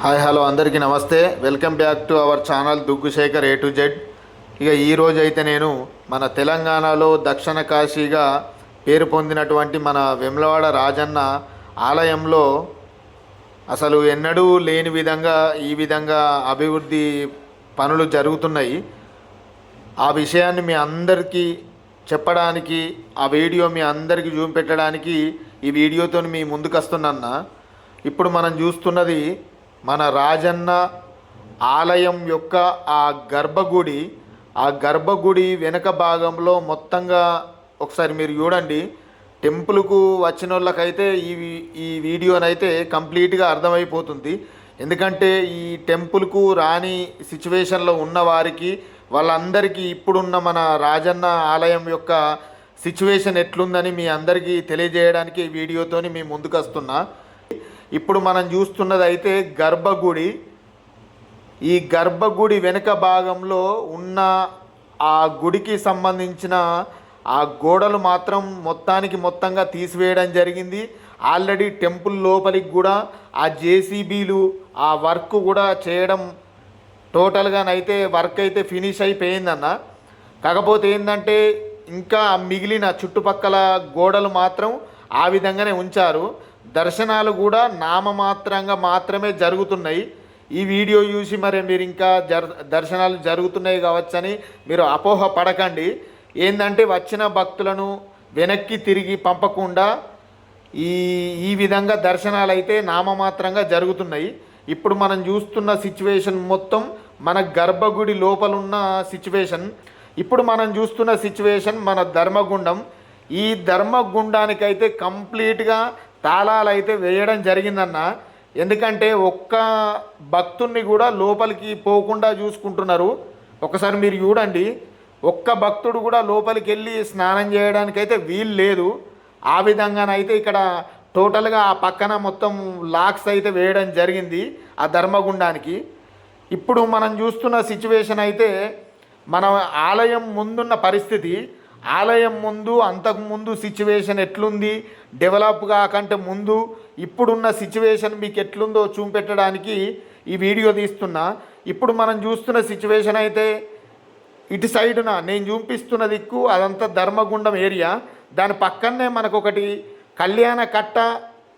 Hi hello అందరికీ నమస్తే. Welcome back to our channel Duggushekhar A to Z ఇక ఈరోజు అయితే నేను మన తెలంగాణలో దక్షిణ కాశీగా పేరు పొందినటువంటి మన వెమ్లవాడ రాజన్న ఆలయంలో అసలు ఎన్నడూ లేని విధంగా ఈ విధంగా అభివృద్ధి పనులు జరుగుతున్నాయి. ఆ విషయాన్ని మీ అందరికీ చెప్పడానికి ఆ వీడియో మీ అందరికీ చూపెట్టడానికి ఈ వీడియోతో మీ ముందుకు వస్తున్నా ఇప్పుడు మనం చూస్తున్నది మన రాజన్న ఆలయం యొక్క ఆ గర్భగుడి ఆ గర్భగుడి వెనక భాగంలో మొత్తంగా ఒకసారి మీరు చూడండి. టెంపుల్కు వచ్చిన వాళ్ళకైతే ఈ ఈ వీడియోనైతే కంప్లీట్గా అర్థమైపోతుంది. ఎందుకంటే ఈ టెంపుల్కు రాని సిచ్యువేషన్లో ఉన్న వారికి వాళ్ళందరికీ ఇప్పుడున్న మన రాజన్న ఆలయం యొక్క సిచ్యువేషన్ ఎట్లుందని మీ అందరికీ తెలియజేయడానికి ఈ వీడియోతోని మీ ముందుకు వస్తున్నా ఇప్పుడు మనం చూస్తున్నదైతే గర్భగుడి. ఈ గర్భగుడి వెనుక భాగంలో ఉన్న ఆ గుడికి సంబంధించిన ఆ గోడలు మాత్రం మొత్తానికి మొత్తంగా తీసివేయడం జరిగింది. ఆల్రెడీ టెంపుల్ లోపలికి కూడా ఆ జేసీబీలు ఆ వర్క్ కూడా చేయడం టోటల్గానైతే వర్క్ అయితే ఫినిష్ అయిపోయిందన్న. కాకపోతే ఏంటంటే ఇంకా మిగిలిన చుట్టుపక్కల గోడలు మాత్రం ఆ విధంగానే ఉంచారు. దర్శనాలు కూడా నామమాత్రంగా మాత్రమే జరుగుతున్నాయి. ఈ వీడియో చూసి మరి మీరు ఇంకా జర్ దర్శనాలు జరుగుతున్నాయి కావచ్చని మీరు అపోహ పడకండి. ఏంటంటే వచ్చిన భక్తులను వెనక్కి తిరిగి పంపకుండా ఈ ఈ విధంగా దర్శనాలు అయితే నామమాత్రంగా జరుగుతున్నాయి. ఇప్పుడు మనం చూస్తున్న సిచ్యువేషన్ మొత్తం మన గర్భగుడి లోపలున్న సిచ్యువేషన్. ఇప్పుడు మనం చూస్తున్న సిచ్యువేషన్ మన ధర్మగుండం. ఈ ధర్మగుండానికైతే కంప్లీట్గా తాళాలు అయితే వేయడం జరిగిందన్న. ఎందుకంటే ఒక్క భక్తుణ్ణి కూడా లోపలికి పోకుండా చూసుకుంటున్నారు. ఒకసారి మీరు చూడండి. ఒక్క భక్తుడు కూడా లోపలికి వెళ్ళి స్నానం చేయడానికైతే వీలు లేదు. ఆ విధంగానైతే ఇక్కడ టోటల్గా ఆ పక్కన మొత్తం లాక్స్ అయితే వేయడం జరిగింది ఆ ధర్మగుండానికి. ఇప్పుడు మనం చూస్తున్న సిచ్యువేషన్ అయితే మన ఆలయం ముందున్న పరిస్థితి ఆలయం ముందు అంతకు ముందు సిచ్యువేషన్ ఎట్లుంది? డెవలప్ కాకంటే ముందు ఇప్పుడున్న సిచ్యువేషన్ మీకు ఎట్లుందో చూపెట్టడానికి ఈ వీడియో తీస్తున్నా. ఇప్పుడు మనం చూస్తున్న సిచ్యువేషన్ అయితే ఇటు సైడున నేను చూపిస్తున్న దిక్కు అదంతా ధర్మగుండం ఏరియా దాని పక్కనే మనకు ఒకటి కళ్యాణ కట్ట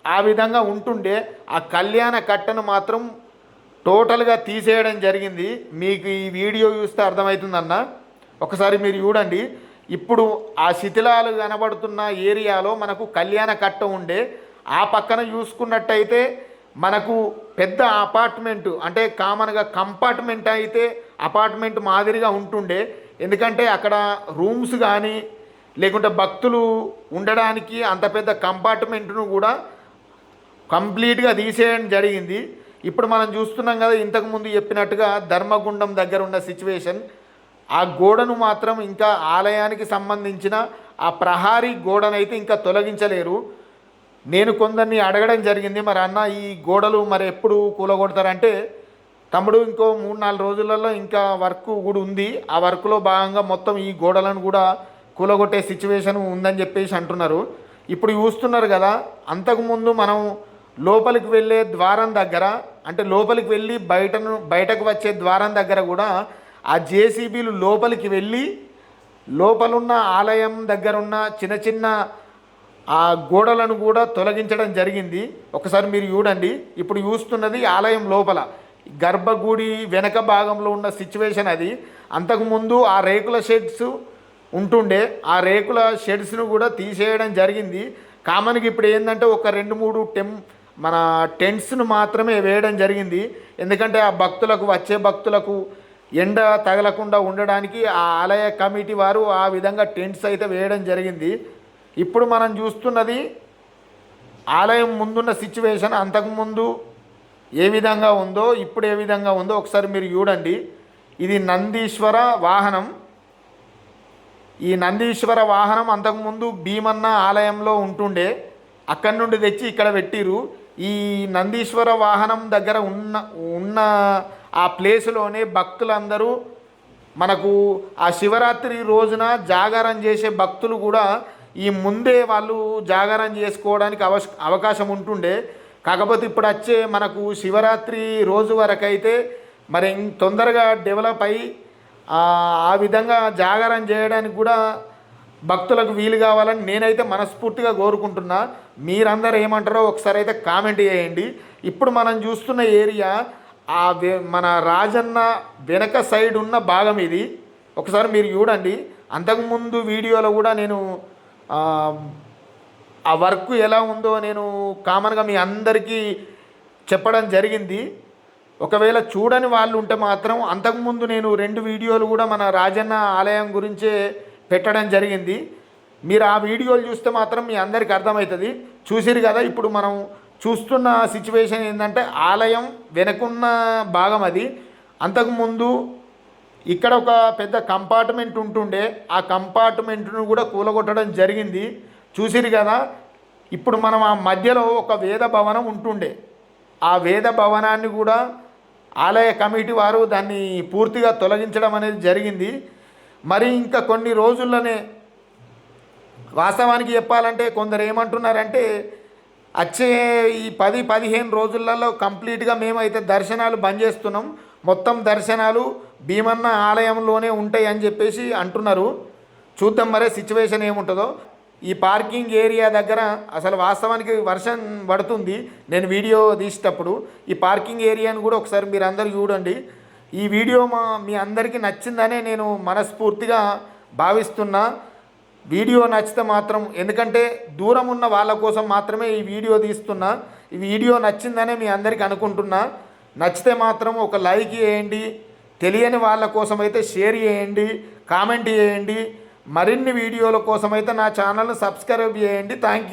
ఆ విధంగా ఉంటుండే. ఆ కళ్యాణ కట్టను మాత్రం టోటల్గా తీసేయడం జరిగింది. మీకు ఈ వీడియో చూస్తే అర్థమవుతుందన్న. ఒకసారి మీరు చూడండి. ఇప్పుడు ఆ శిథిలాలు కనబడుతున్న ఏరియాలో మనకు కళ్యాణ కట్ట ఉండే ఆ పక్కన చూసుకున్నట్టయితే మనకు పెద్ద అపార్ట్మెంట్ అంటే కామన్గా కంపార్ట్మెంట్ అయితే అపార్ట్మెంట్ మాదిరిగా ఉంటుండే. ఎందుకంటే అక్కడ రూమ్స్ కానీ లేకుంటే భక్తులు ఉండడానికి అంత పెద్ద కంపార్ట్మెంట్ను కూడా కంప్లీట్గా తీసేయడం జరిగింది. ఇప్పుడు మనం చూస్తున్నాం కదా ఇంతకుముందు చెప్పినట్టుగా ధర్మగుండం దగ్గర ఉన్న సిచ్యువేషన్ ఆ గోడను మాత్రం ఇంకా ఆలయానికి సంబంధించిన ఆ ప్రహారీ గోడనైతే ఇంకా తొలగించలేరు. నేను కొందరిని అడగడం జరిగింది మరి అన్న ఈ గోడలు మరి ఎప్పుడు కూలగొడతారంటే తమ్ముడు ఇంకో మూడు నాలుగు రోజులలో ఇంకా వర్క్ కూడా ఉంది. ఆ వర్క్లో భాగంగా మొత్తం ఈ గోడలను కూడా కూలగొట్టే సిచ్యువేషన్ ఉందని చెప్పేసి అంటున్నారు. ఇప్పుడు చూస్తున్నారు కదా అంతకుముందు మనం లోపలికి వెళ్ళే ద్వారం దగ్గర అంటే లోపలికి వెళ్ళి బయటను బయటకు వచ్చే ద్వారం దగ్గర కూడా ఆ జేసీబీలు లోపలికి వెళ్ళి లోపలున్న ఆలయం దగ్గర ఉన్న చిన్న చిన్న ఆ గోడలను కూడా తొలగించడం జరిగింది. ఒకసారి మీరు చూడండి. ఇప్పుడు చూస్తున్నది ఆలయం లోపల. గర్భగుడి వెనక భాగంలో ఉన్న సిచ్యువేషన్ అది. అంతకుముందు ఆ రేకుల షెడ్స్ ఉంటుండే. ఆ రేకుల షెడ్స్ను కూడా తీసేయడం జరిగింది. కామన్గా ఇప్పుడు ఏంటంటే ఒక రెండు మూడు టెం మన టెంట్స్ను మాత్రమే వేయడం జరిగింది. ఎందుకంటే ఆ భక్తులకు వచ్చే భక్తులకు ఎండ తగలకుండా ఉండడానికి ఆ ఆలయ కమిటీ వారు ఆ విధంగా టెంట్స్ అయితే వేయడం జరిగింది. ఇప్పుడు మనం చూస్తున్నది ఆలయం ముందున్న సిచ్యువేషన్ అంతకుముందు ఏ విధంగా ఉందో ఇప్పుడు ఏ విధంగా ఉందో ఒకసారి మీరు చూడండి. ఇది నందీశ్వర వాహనం. ఈ నందీశ్వర వాహనం అంతకుముందు భీమన్న ఆలయంలో ఉంటుండే. అక్కడి నుండి తెచ్చి ఇక్కడ పెట్టిరు ఈ నందీశ్వర వాహనం దగ్గర ఉన్న ఉన్న ఆ ప్లేస్లోనే భక్తులందరూ మనకు ఆ శివరాత్రి రోజున జాగారం చేసే భక్తులు కూడా ఈ ముందే వాళ్ళు జాగారం చేసుకోవడానికి అవశ అవకాశం ఉంటుండే. కాకపోతే ఇప్పుడు వచ్చే మనకు శివరాత్రి రోజు వరకు అయితే మరి ఇం- తొందరగా డెవలప్ అయ్యి ఆ ఆ విధంగా జాగారం చేయడానికి కూడా భక్తులకు వీలు కావాలని నేనైతే మనస్ఫూర్తిగా కోరుకుంటున్నా. మీరందరూ ఏమంటారో ఒకసారి అయితే కామెంట్ చేయండి. ఇప్పుడు మనం చూస్తున్న ఏరియా ఆ మన రాజన్న వెనక సైడ్ ఉన్న భాగం ఇది. ఒకసారి మీరు చూడండి. అంతకుముందు వీడియోలో కూడా నేను ఆ, ఆ వర్క్ ఎలా ఉందో నేను కామన్గా మీ అందరికీ చెప్పడం జరిగింది. ఒకవేళ చూడని వాళ్ళు ఉంటే మాత్రం అంతకుముందు నేను రెండు వీడియోలు కూడా మన రాజన్న ఆలయం గురించే పెట్టడం జరిగింది. మీరు ఆ వీడియోలు చూస్తే మాత్రం మీ అందరికీ అర్థమవుతుంది. చూసిరు కదా ఇప్పుడు మనం చూస్తున్న సిచ్యువేషన్ ఏంటంటే ఆలయం వెనకున్న భాగం అది. అంతకుముందు ఇక్కడ ఒక పెద్ద కంపార్ట్మెంట్ ఉంటుండే. ఆ కంపార్ట్మెంట్ను కూడా కూలగొట్టడం జరిగింది. చూసిరు కదా ఇప్పుడు మనం ఆ మధ్యలో ఒక వేద భవనం ఉంటుండే. ఆ వేద భవనాన్ని కూడా ఆలయ కమిటీ వారు దాన్ని పూర్తిగా తొలగించడం అనేది జరిగింది. మరి ఇంకా కొన్ని రోజుల్లోనే వాస్తవానికి చెప్పాలంటే కొందరు ఏమంటున్నారంటే వచ్చే ఈ పది పదిహేను రోజులలో కంప్లీట్గా మేమైతే దర్శనాలు బంద్ చేస్తున్నాం. మొత్తం దర్శనాలు భీమన్న ఆలయంలోనే ఉంటాయి అని చెప్పేసి అంటున్నారు. చూద్దాం మరే సిచ్యువేషన్ ఏముంటుందో. ఈ పార్కింగ్ ఏరియా దగ్గర అసలు వాస్తవానికి వర్షం పడుతుంది. నేను వీడియో తీసేటప్పుడు ఈ పార్కింగ్ ఏరియాను కూడా ఒకసారి మీరు అందరూ చూడండి. ఈ వీడియో మా మీ అందరికీ నచ్చిందనే నేను మనస్ఫూర్తిగా భావిస్తున్నా. వీడియో నచ్చితే మాత్రం ఎందుకంటే దూరం ఉన్న వాళ్ళ కోసం మాత్రమే ఈ వీడియో తీస్తున్నా. ఈ వీడియో నచ్చిందనే మీ అందరికీ అనుకుంటున్నా. నచ్చితే మాత్రం ఒక లైక్ చేయండి. తెలియని వాళ్ళ కోసం అయితే షేర్ చేయండి. కామెంట్ చేయండి. మరిన్ని వీడియోల కోసం అయితే నా ఛానల్ని సబ్స్క్రైబ్ చేయండి. Thank you